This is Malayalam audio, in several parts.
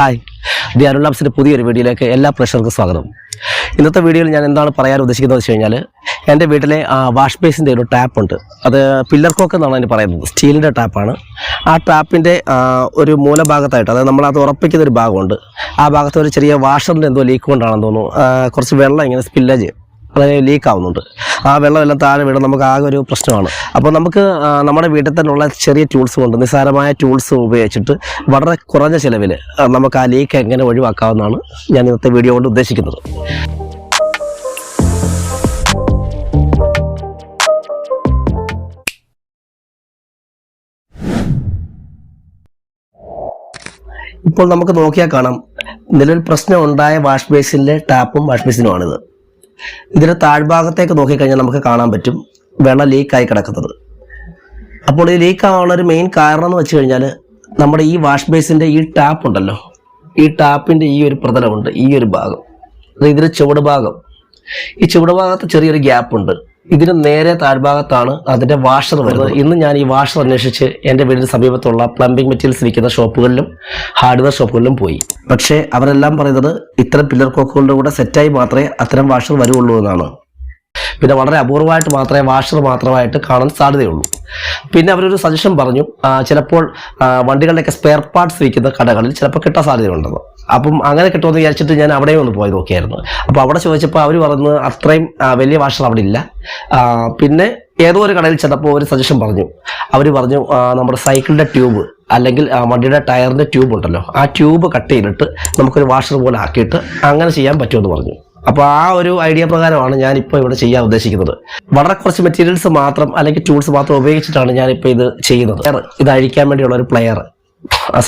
ഹായ് ദി അരുൺ പുതിയൊരു വീഡിയോയിലേക്ക് എല്ലാ പ്രേക്ഷകർക്കും സ്വാഗതം. ഇന്നത്തെ വീഡിയോയിൽ ഞാൻ എന്താണ് പറയാൻ ഉദ്ദേശിക്കുന്നത് വെച്ച് കഴിഞ്ഞാൽ എന്റെ വീട്ടിലെ വാഷ് ബേസിന്റെ ഒരു ടാപ്പ് ഉണ്ട്. അത് പില്ലർ കോക്ക് എന്നാണ് അതിന് പറയുന്നത്. സ്റ്റീലിന്റെ ടാപ്പാണ് ആ ടാപ്പിന്റെ ഒരു മൂലഭാഗത്തായിട്ട് അതായത് നമ്മൾ അത് ഉറപ്പിക്കുന്ന ഒരു ഭാഗമുണ്ട്. ആ ഭാഗത്ത് ഒരു ചെറിയ വാഷറിന്റെ എന്തോ ലീക്ക് കൊണ്ടാണെന്ന് തോന്നുന്നു. കുറച്ച് വെള്ളം ഇങ്ങനെ സ്പില്ലേജ് അത് ലീക്ക് ആവുന്നുണ്ട് ആ വെള്ളമെല്ലാം താഴെ വീണ് നമുക്ക് ആകെ ഒരു പ്രശ്നമാണ്. അപ്പോൾ നമുക്ക് നമ്മുടെ വീട്ടിൽ തന്നെയുള്ള ചെറിയ ടൂൾസ് കൊണ്ട് നിസ്സാരമായ ടൂൾസ് ഉപയോഗിച്ചിട്ട് വളരെ കുറഞ്ഞ ചിലവിൽ നമുക്ക് ആ ലീക്ക് എങ്ങനെ ഒഴിവാക്കാമെന്നാണ് ഞാൻ ഇന്നത്തെ വീഡിയോ കൊണ്ട് ഉദ്ദേശിക്കുന്നത്. ഇപ്പോൾ നമുക്ക് നോക്കിയാൽ കാണാം നിലവിൽ പ്രശ്നം ഉണ്ടായ വാഷ് ബേസിന്റെ ടാപ്പും വാഷ് ബേസിനുമാണിത് ഇതിന്റെ താഴ്ഭാഗത്തേക്ക് നോക്കിക്കഴിഞ്ഞാൽ നമുക്ക് കാണാൻ പറ്റും വെള്ളം ലീക്കായി കിടക്കുന്നത്. അപ്പോൾ ഈ ലീക്ക് ആവാനുള്ള ഒരു മെയിൻ കാരണം എന്ന് വെച്ച് കഴിഞ്ഞാൽ നമ്മുടെ ഈ വാഷ് ബേസിന്റെ ഈ ടാപ്പ് ഉണ്ടല്ലോ. ഈ ടാപ്പിന്റെ ഈ ഒരു പ്രതലമുണ്ട് ഈ ഒരു ഭാഗം. അത് ഇതിന്റെ ചുവട് ഭാഗം. ഈ ചുവട് ഭാഗത്ത് ചെറിയൊരു ഗ്യാപ്പ് ഉണ്ട്. ഇതിന് നേരെ താഴ്ഭാഗത്താണ് അതിന്റെ വാഷർ വരുന്നത്. ഇന്ന് ഞാൻ ഈ വാഷർ അന്വേഷിച്ച് എന്റെ വീടിന് സമീപത്തുള്ള പ്ലംബിംഗ് മെറ്റീരിയൽസ് വിൽക്കുന്ന ഷോപ്പുകളിലും ഹാർഡ്വെയർ ഷോപ്പുകളിലും പോയി. പക്ഷേ അവരെല്ലാം പറയുന്നത് ഇത്തരം പില്ലർ കോക്കുകളുടെ കൂടെ സെറ്റായി മാത്രമേ അത്തരം വാഷർ വരുള്ളൂ എന്നാണ്. പിന്നെ വളരെ അപൂർവമായിട്ട് മാത്രമേ വാഷർ മാത്രമായിട്ട് കാണാൻ സാധ്യതയുള്ളൂ. പിന്നെ അവരൊരു സജഷൻ പറഞ്ഞു ചിലപ്പോൾ വണ്ടികളുടെയൊക്കെ സ്പെയർ പാർട്സ് വിൽക്കുന്ന കടകളിൽ ചിലപ്പോൾ കിട്ടാൻ സാധ്യതയുണ്ടെന്ന്. അപ്പം അങ്ങനെ കിട്ടുമെന്ന് വിചാരിച്ചിട്ട് ഞാൻ അവിടെ ഒന്ന് പോയി നോക്കിയായിരുന്നു. അപ്പോൾ അവിടെ ചോദിച്ചപ്പോൾ അവർ പറഞ്ഞു അത്രയും വലിയ വാഷർ അവിടെ ഇല്ല. പിന്നെ ഏതോ ഒരു കടയിൽ ചെന്നപ്പോൾ ഒരു സജഷൻ പറഞ്ഞു. അവർ പറഞ്ഞു നമ്മുടെ സൈക്കിളിന്റെ ട്യൂബ് അല്ലെങ്കിൽ വണ്ടിയുടെ ടയറിന്റെ ട്യൂബ് ഉണ്ടല്ലോ ആ ട്യൂബ് കട്ട് ചെയ്തിട്ട് നമുക്കൊരു വാഷർ പോലെ ആക്കിയിട്ട് അങ്ങനെ ചെയ്യാൻ പറ്റുമെന്ന് പറഞ്ഞു. അപ്പോൾ ആ ഒരു ഐഡിയ പ്രകാരമാണ് ഞാനിപ്പോൾ ഇവിടെ ചെയ്യാൻ ഉദ്ദേശിക്കുന്നത്. വളരെ കുറച്ച് മെറ്റീരിയൽസ് മാത്രം അല്ലെങ്കിൽ ടൂൾസ് മാത്രം ഉപയോഗിച്ചിട്ടാണ് ഞാനിപ്പോൾ ഇത് ചെയ്യുന്നത്. ഇത് അഴിക്കാൻ വേണ്ടിയുള്ള ഒരു പ്ലെയർ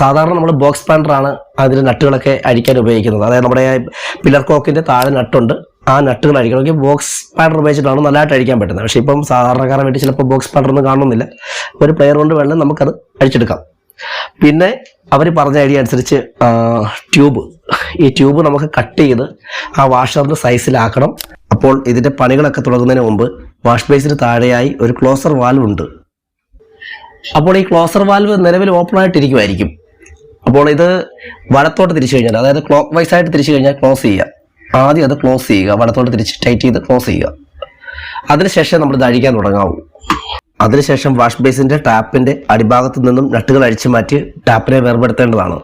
സാധാരണ നമ്മൾ ബോക്സ് പാൻഡറാണ് അതിൽ നട്ടുകളൊക്കെ അഴിക്കാൻ ഉപയോഗിക്കുന്നത്. അതായത് നമ്മുടെ പില്ലർ കോക്കിന്റെ താഴെ നട്ടുണ്ട്. ആ നട്ടുകൾ അഴിക്കണമെങ്കിൽ ബോക്സ് പാൻഡർ ഉപയോഗിച്ചിട്ടാണ് നല്ലതായിട്ട് അഴിക്കാൻ പറ്റുന്നത്. പക്ഷേ ഇപ്പം സാധാരണക്കാരെ വേണ്ടി ചിലപ്പോൾ ബോക്സ് പാൻഡർ ഒന്നും കാണുന്നില്ല. ഒരു പ്ലെയർ കൊണ്ട് വേണം നമുക്കത് അഴിച്ചെടുക്കാം പിന്നെ അവർ പറഞ്ഞ ഐഡിയ അനുസരിച്ച് ട്യൂബ് ഈ ട്യൂബ് നമുക്ക് കട്ട് ചെയ്ത് ആ വാഷറിന്റെ സൈസിലാക്കണം അപ്പോൾ ഇതിന്റെ പണികളൊക്കെ തുടങ്ങുന്നതിന് മുമ്പ് വാഷ് ബേസിന് താഴെയായി ഒരു ക്ലോസർ വാൽവ് ഉണ്ട്. അപ്പോൾ ഈ ക്ലോസർ വാൽവ് നിലവിൽ ഓപ്പൺ ആയിട്ടിരിക്കുമായിരിക്കും അപ്പോൾ ഇത് വലത്തോട്ട് തിരിച്ചു കഴിഞ്ഞാൽ അതായത് ക്ലോക്ക് വൈസ് ആയിട്ട് തിരിച്ചു കഴിഞ്ഞാൽ ക്ലോസ് ചെയ്യുക. ആദ്യം അത് ക്ലോസ് ചെയ്യുക വലത്തോട്ട് തിരിച്ച് ടൈറ്റ് ചെയ്ത് ക്ലോസ് ചെയ്യുക. അതിനുശേഷം നമ്മൾ ഇത് അഴിക്കാൻ തുടങ്ങാവൂ. അതിനുശേഷം വാഷ് ബേസിന്റെ ടാപ്പിന്റെ അടിഭാഗത്തു നിന്നും നട്ടുകൾ അഴിച്ചു മാറ്റി ടാപ്പിനെ വേർപെടുത്തേണ്ടതാണ്.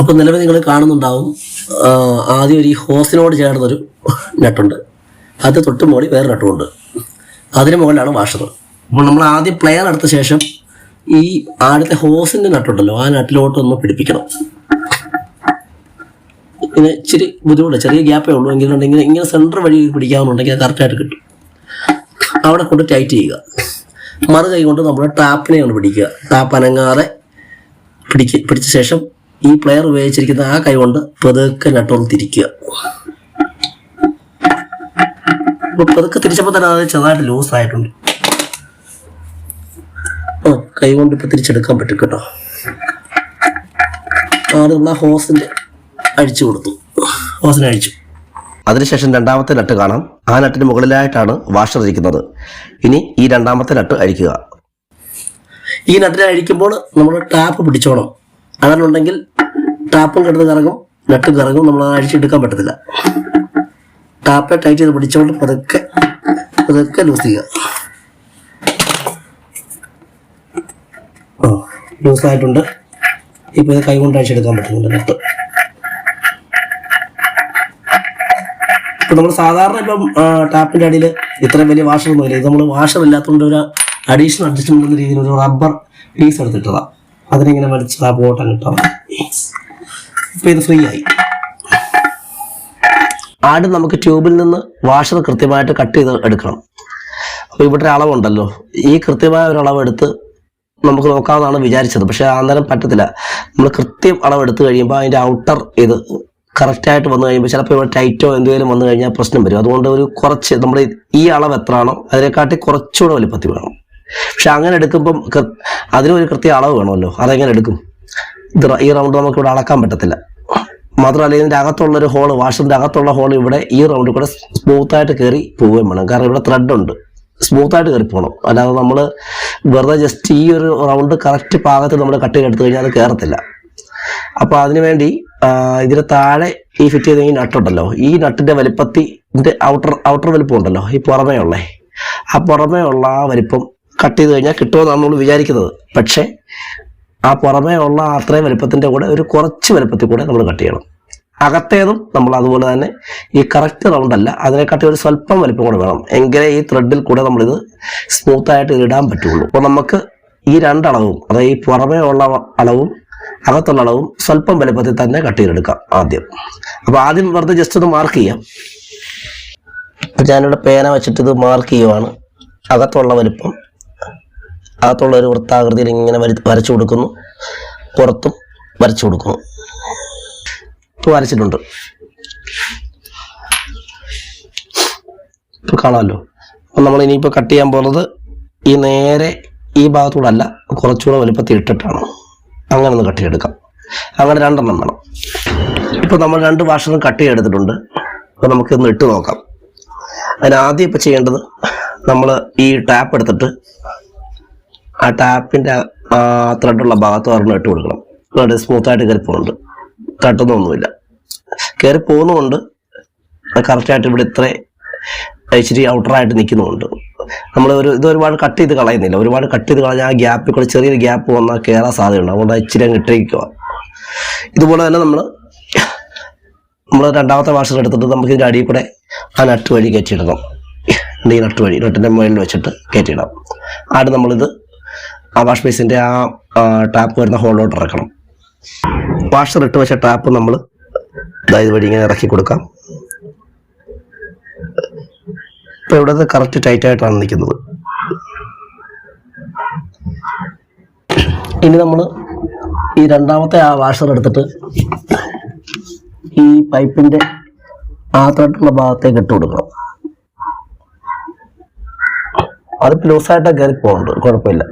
അപ്പോൾ നിലവിൽ നിങ്ങൾ കാണുന്നുണ്ടാവും ആദ്യം ഒരു ഈ ഹോസിനോട് ചേർന്നൊരു നട്ടുണ്ട്. അത് തൊട്ട് വേറെ നട്ടുമുണ്ട്. അതിന് മുകളിലാണ് വാഷർ അപ്പോൾ നമ്മൾ ആദ്യം പ്ലെയർ എടുത്ത ശേഷം ഈ ആടത്തെ ഹോസിന്റെ നട്ടുണ്ടല്ലോ ആ നട്ടിലോട്ട് ഒന്ന് പിടിപ്പിക്കണം. ഇങ്ങനെ ഇച്ചിരി ബുദ്ധിമുട്ട് ചെറിയ ഗ്യാപ്പേ ഉള്ളൂ എങ്കിലുണ്ടെങ്കിൽ ഇങ്ങനെ സെന്റർ വഴി പിടിക്കാമെന്നുണ്ടെങ്കിൽ അത് കറക്റ്റായിട്ട് കിട്ടും. അവിടെ കൊണ്ട് ടൈറ്റ് ചെയ്യുക. മറു കൈ കൊണ്ട് നമ്മുടെ ടാപ്പിനെ കൊണ്ട് പിടിക്കുക. ടാപ്പ് അനങ്ങാതെ പിടിക്ക പിടിച്ച ശേഷം ഈ പ്ലെയർ ഉപയോഗിച്ചിരിക്കുന്ന ആ കൈ കൊണ്ട് പതുക്കെ നട്ടൊന്ന് തിരിക്കുക അപ്പോൾ പതുക്കെ തിരിച്ചപ്പോൾ തന്നെ അത് ചെറുതായിട്ട് ലൂസ് ആയിട്ടുണ്ട് ആ കൈ കൊണ്ട് ഇപ്പൊ തിരിച്ചെടുക്കാൻ പറ്റും കേട്ടോ. ആ നമ്മൾ ആ ഹോസിന്റെ അഴിച്ചു കൊടുത്തു. ഹോസിനെ അഴിച്ചു. അതിനുശേഷം രണ്ടാമത്തെ നട്ട് കാണാം. ആ നട്ടിന് മുകളിലായിട്ടാണ് വാഷർ ഇരിക്കുന്നത്. ഇനി ഈ രണ്ടാമത്തെ നട്ട് അഴിക്കുക. ഈ നട്ടിനെ അഴിക്കുമ്പോൾ നമ്മൾ ടാപ്പ് പിടിച്ചോണം. അങ്ങനെയുണ്ടെങ്കിൽ ടാപ്പും കിടന്ന് കറങ്ങും നട്ടും കറങ്ങും. നമ്മൾ അത് അഴിച്ചെടുക്കാൻ പറ്റത്തില്ല. ടാപ്പ് ടൈറ്റ് ചെയ്ത് പിടിച്ചോണ്ട് പതുക്കെ പതുക്കെ ലൂസ് ചെയ്യുക ആ ലൂസ് ആയിട്ടുണ്ട് ഇപ്പോൾ ഇത് കൈ കൊണ്ട് അഴിച്ചെടുക്കാൻ പറ്റുന്നുണ്ട് നട്ട് ഇപ്പൊ നമ്മൾ സാധാരണ ഇപ്പം ടാപ്പിന്റെ അടിയിൽ ഇത്രയും വലിയ വാഷറൊന്നുമില്ല ഇത് നമ്മൾ വാഷർ ഇല്ലാത്തതുകൊണ്ട് ഒരു അഡീഷണൽ അഡ്ജസ്റ്റ്മെന്റ് എന്ന രീതിയിൽ ഒരു റബ്ബർ പീസ് എടുത്തിട്ടതാണ് അതിനിങ്ങനെ വലിച്ച് ആ ബോട്ടം കിട്ടാം ഇപ്പം ഇത് ഫ്രീ ആയി. ആദ്യം നമുക്ക് ട്യൂബിൽ നിന്ന് വാഷർ കൃത്യമായിട്ട് കട്ട് ചെയ്ത് എടുക്കണം. അപ്പോൾ ഇവിടെ ഒരു അളവുണ്ടല്ലോ ഈ കൃത്യമായ ഒരു അളവ് എടുത്ത് നമുക്ക് നോക്കാമെന്നാണ് വിചാരിച്ചത്. പക്ഷെ അന്നേരം പറ്റത്തില്ല. നമ്മൾ കൃത്യം അളവ് എടുത്തു കഴിയുമ്പോൾ അതിന്റെ ഔട്ടർ ഇത് കറക്റ്റായിട്ട് വന്നു കഴിയുമ്പോൾ ചിലപ്പോൾ ഇവിടെ ടൈറ്റോ എന്തെങ്കിലും വന്നു കഴിഞ്ഞാൽ പ്രശ്നം വരും. അതുകൊണ്ട് ഒരു കുറച്ച് നമ്മൾ ഈ അളവ് എത്രയാണോ അതിനെക്കാട്ടി കുറച്ചുകൂടെ വലിപ്പത്തിൽ വേണം. പക്ഷെ അങ്ങനെ എടുക്കുമ്പം അതിനൊരു കൃത്യ അളവ് വേണമല്ലോ. അതെങ്ങനെ എടുക്കും? ഇത് ഈ റൗണ്ട് നമുക്ക് ഇവിടെ അളക്കാൻ പറ്റത്തില്ല. മാത്രമല്ല ഇതിന്റെ അകത്തുള്ള ഒരു ഹോൾ വാഷറിന്റെ അകത്തുള്ള ഹോൾ ഇവിടെ ഈ റൗണ്ടിൽ കൂടെ സ്മൂത്തായിട്ട് കയറി പോവുകയും വേണം. കാരണം ഇവിടെ ത്രെഡ് ഉണ്ട്. സ്മൂത്തായിട്ട് കയറി പോകണം അല്ലാതെ നമ്മൾ വെറുതെ ജസ്റ്റ് ഈ ഒരു റൗണ്ട് കറക്റ്റ് പാകത്തിൽ നമ്മൾ കട്ട് ചെയ്തെടുത്തു കഴിഞ്ഞാൽ അത് കയറത്തില്ല അപ്പോൾ അതിനുവേണ്ടി വേണ്ടി ഇതിന് താഴെ ഈ ഫിറ്റ് ചെയ്ത ഈ നട്ടുണ്ടല്ലോ ഈ നട്ടിന്റെ വലിപ്പത്തിന്റെ ഔട്ടർ ഔട്ടർ വലിപ്പം ഉണ്ടല്ലോ ഈ പുറമേ ഉള്ളേ ആ പുറമേ ഉള്ള ആ വലിപ്പം കട്ട് ചെയ്ത് കഴിഞ്ഞാൽ കിട്ടുമെന്നാണ് നമ്മൾ വിചാരിക്കുന്നത്. പക്ഷേ ആ പുറമേ ഉള്ള അത്രയും വലിപ്പത്തിന്റെ കൂടെ ഒരു കുറച്ച് വലിപ്പത്തിൽ കൂടെ നമ്മൾ കട്ട് ചെയ്യണം. അകത്തേതും നമ്മൾ അതുപോലെ തന്നെ ഈ കറക്റ്റ് റൗണ്ട് അല്ല അതിനെക്കാട്ടി ഒരു സ്വല്പം വലിപ്പം കൂടെ വേണം. എങ്കിലേ ഈ ത്രെഡിൽ കൂടെ നമ്മളിത് സ്മൂത്ത് ആയിട്ട് ഇടാൻ പറ്റുള്ളൂ. അപ്പോൾ നമുക്ക് ഈ രണ്ടളവും അതായത് ഈ പുറമേ ഉള്ള അളവും അകത്തുള്ള അളവും സ്വല്പം വലുപ്പത്തിൽ തന്നെ കട്ട് ചെയ്തെടുക്കാം ആദ്യം. അപ്പോൾ ആദ്യം വെറുതെ ജസ്റ്റ് ഒന്ന് മാർക്ക് ചെയ്യാം. ഞാനിവിടെ പേന വെച്ചിട്ട് ഇത് മാർക്ക് ചെയ്യുവാണ്. അകത്തുള്ള വലുപ്പം അകത്തുള്ള ഒരു വൃത്താകൃതിയിൽ ഇങ്ങനെ വര വരച്ചു കൊടുക്കുന്നു. പുറത്തും വരച്ചു കൊടുക്കുന്നു. വരച്ചിട്ടുണ്ട് ഇപ്പോൾ കാണാമല്ലോ. അപ്പം നമ്മൾ ഇനിയിപ്പോൾ കട്ട് ചെയ്യാൻ പോകുന്നത് ഈ നേരെ ഈ ഭാഗത്തൂടെ അല്ല കുറച്ചുകൂടെ വലുപ്പത്തിൽ ഇട്ടിട്ടാണ്. അങ്ങനെ ഒന്ന് കട്ട് ചെയ്തെടുക്കാം. അങ്ങനെ രണ്ടെണ്ണം വേണം. ഇപ്പോൾ നമ്മൾ രണ്ട് വാഷറും കട്ട് ചെയ്തെടുത്തിട്ടുണ്ട്. അപ്പോൾ നമുക്കിന്ന് ഇട്ട് നോക്കാം. അതിന് ആദ്യം ഇപ്പോൾ ചെയ്യേണ്ടത് നമ്മൾ ഈ ടാപ്പ് എടുത്തിട്ട് ആ ടാപ്പിന്റെ ത്രെഡുള്ള ഭാഗത്ത് ഒരെണ്ണം ഇട്ട് കൊടുക്കണം. സ്മൂത്ത് സ്മൂത്തായിട്ട് കയറി പോകുന്നുണ്ട് തട്ടുന്നൊന്നുമില്ല കയറി പോകുന്നുമുണ്ട്. കറക്റ്റായിട്ട് ഇവിടെ ഇത്ര ഇച്ചിരി ഔട്ടറായിട്ട് നിൽക്കുന്നുമുണ്ട്. നമ്മൾ ഒരു ഇത് ഒരുപാട് കട്ട് ചെയ്ത് കളയുന്നില്ല. ഒരുപാട് കട്ട് ചെയ്ത് കളഞ്ഞാൽ ആ ഗ്യാപ്പിൽ കൂടെ ചെറിയൊരു ഗ്യാപ്പ് വന്നാൽ കയറാൻ സാധ്യതയുണ്ട്. അതുകൊണ്ട് ഇച്ചിരി അങ്ങ് ഇട്ടേക്കുക ഇതുപോലെ തന്നെ നമ്മൾ നമ്മൾ രണ്ടാമത്തെ വാഷർ എടുത്തിട്ട് നമുക്ക് ഇതിന്റെ അടിയിൽ കൂടെ ആ നട്ട് വഴി കയറ്റിയിടണം. ഈ നട്ട് വഴി നട്ടിന്റെ മുകളിൽ വെച്ചിട്ട് കയറ്റിയിടാം. ആട് നമ്മളിത് ആ വാഷ് ബേസിന്റെ ആ ടാപ്പ് വരുന്ന ഹോളിലോട്ട് ഇറക്കണം. വാഷർ ഇട്ട് വെച്ച ടാപ്പ് നമ്മൾ ഇതായത് വഴി ഇങ്ങനെ ഇറക്കി കൊടുക്കാം. ഇപ്പൊ ഇവിടെ കറക്റ്റ് ടൈറ്റ് ആയിട്ടാണ് നിൽക്കുന്നത്. ഇനി നമ്മൾ ഈ രണ്ടാമത്തെ ആ വാഷർ എടുത്തിട്ട് ഈ പൈപ്പിന്റെ ആ ത്രെഡുള്ള ഭാഗത്തേക്ക് ഇട്ട് കൊടുക്കണം. അത് ലൂസായിട്ട് കയറി പോകുന്നുണ്ട് കുഴപ്പമില്ല.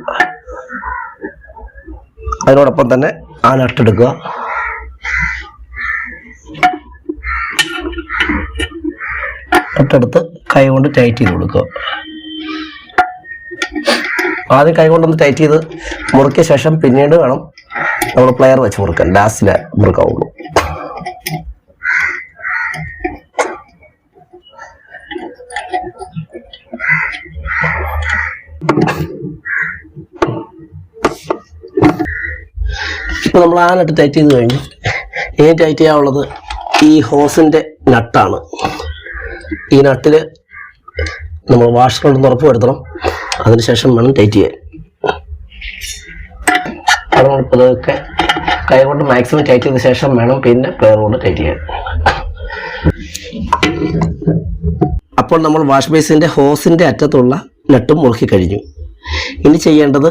അതിനോടൊപ്പം തന്നെ ആ നട്ടെടുക്കുക നട്ടെടുത്ത് കൈ കൊണ്ട് ടൈറ്റ് ചെയ്ത് കൊടുക്കുക. ആദ്യം കൈ കൊണ്ടൊന്ന് ടൈറ്റ് ചെയ്ത് മുറുക്കിയ ശേഷം പിന്നീട് വേണം നമ്മൾ പ്ലെയർ വെച്ച് മുറുക്കാൻ. ലാസ്റ്റിലെ മുറുക്കാവുള്ളൂ. ഇപ്പൊ നമ്മൾ ആ നട്ട് ടൈറ്റ് ചെയ്ത് കഴിഞ്ഞു. ഇനി ടൈറ്റ് ചെയ്യാനുള്ളത് ഈ ഹോസിന്റെ നട്ടാണ് ഈ നട്ടിൽ നമ്മൾ വാഷ് ഉണ്ടെന്ന് ഉറപ്പ് വരുത്തണം അതിനുശേഷം വേണം ടൈറ്റ് ചെയ്യാൻ. പതുക്കെ കൈ കൊണ്ട് മാക്സിമം ടൈറ്റ് ചെയ്ത ശേഷം വേണം പിന്നെ പ്ലെയർ കൊണ്ട് ടൈറ്റ് ചെയ്യാൻ. അപ്പോൾ നമ്മൾ വാഷ് ബേസിന്റെ ഹോസിന്റെ അറ്റത്തുള്ള നട്ടും മുറുക്കി കഴിഞ്ഞു. ഇനി ചെയ്യേണ്ടത്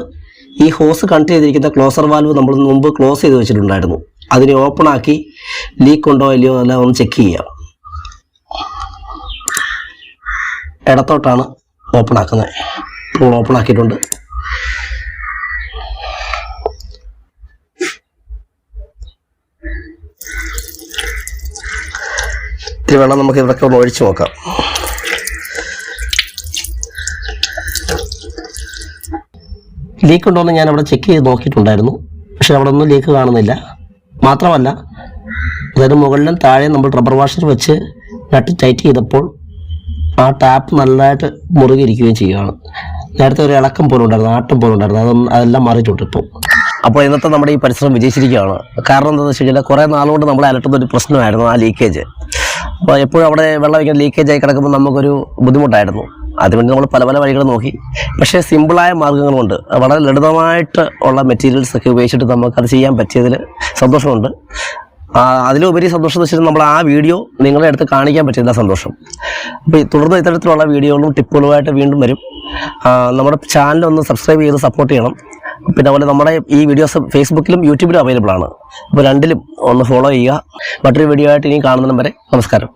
ഈ ഹോസ് കണക്ട് ചെയ്തിരിക്കുന്ന ക്ലോസർ വാൽവ് നമ്മൾ മുമ്പ് ക്ലോസ് ചെയ്ത് വെച്ചിട്ടുണ്ടായിരുന്നു. അതിനെ ഓപ്പൺ ആക്കി ലീക്ക് ഉണ്ടോ ഇല്ലയോ എല്ലാം ഒന്ന് ചെക്ക് ചെയ്യാം. ഇടത്തോട്ടാണ് ഓപ്പൺ ആക്കുന്നത് ഇപ്പോൾ ഓപ്പൺ ആക്കിയിട്ടുണ്ട് ഇത്തിരി വെള്ളം നമുക്ക് ഇവിടെയൊക്കെ ഒന്ന് ഒഴിച്ചു നോക്കാം. ലീക്ക് ഉണ്ടോയെന്ന് ഞാൻ അവിടെ ചെക്ക് ചെയ്ത് നോക്കിയിട്ടുണ്ടായിരുന്നു. പക്ഷെ അവിടെ ഒന്നും ലീക്ക് കാണുന്നില്ല. മാത്രമല്ല അതായത് മുകളിലും താഴെ നമ്മൾ റബ്ബർ വാഷർ വെച്ച് നട്ട് ടൈറ്റ് ചെയ്തപ്പോൾ ആ ടാപ്പ് നല്ലതായിട്ട് മുറുകിയിരിക്കുകയും ചെയ്യുകയാണ് നേരത്തെ ഒരു ഇളക്കം പോലും ഉണ്ടായിരുന്നു ആട്ടം പോലും ഉണ്ടായിരുന്നു അതൊന്നും അതെല്ലാം മാറിയിട്ടുണ്ട് ഇപ്പോൾ അപ്പോൾ ഇന്നത്തെ നമ്മുടെ ഈ പരിശ്രമം വിജയിച്ചിരിക്കുകയാണ്. കാരണം എന്താണെന്ന് വെച്ച് കഴിഞ്ഞാൽ കുറേ നാളുകൊണ്ട് നമ്മൾ അലട്ടുന്ന ഒരു പ്രശ്നമായിരുന്നു ആ ലീക്കേജ് അപ്പോൾ എപ്പോഴും അവിടെ വെള്ളം ഇങ്ങനെ ലീക്കേജ് ആയി കിടക്കുമ്പോൾ നമുക്കൊരു ബുദ്ധിമുട്ടായിരുന്നു. അതിനുവേണ്ടി നമ്മൾ പല പല വഴികൾ നോക്കി. പക്ഷേ സിമ്പിളായ മാർഗങ്ങളുണ്ട് വളരെ ലളിതമായിട്ട് ഉള്ള മെറ്റീരിയൽസ് ഒക്കെ ഉപയോഗിച്ചിട്ട് നമുക്കത് ചെയ്യാൻ പറ്റിയതിൽ സന്തോഷമുണ്ട്. അതിലുപരി സന്തോഷം എന്ന് വെച്ചാൽ നമ്മൾ ആ വീഡിയോ നിങ്ങളുടെ അടുത്ത് കാണിക്കാൻ പറ്റില്ല സന്തോഷം. അപ്പോൾ തുടർന്ന് ഇത്തരത്തിലുള്ള വീഡിയോകളും ടിപ്പുകളുമായിട്ട് വീണ്ടും വരും. നമ്മുടെ ചാനൽ ഒന്ന് സബ്സ്ക്രൈബ് ചെയ്ത് സപ്പോർട്ട് ചെയ്യണം. പിന്നെ അതുപോലെ നമ്മുടെ ഈ വീഡിയോസ് ഫേസ്ബുക്കിലും യൂട്യൂബിലും അവൈലബിൾ ആണ്. അപ്പോൾ രണ്ടിലും ഒന്ന് ഫോളോ ചെയ്യുക. മറ്റൊരു വീഡിയോ ആയിട്ട് ഇനി കാണുന്നതിനും വരെ നമസ്കാരം.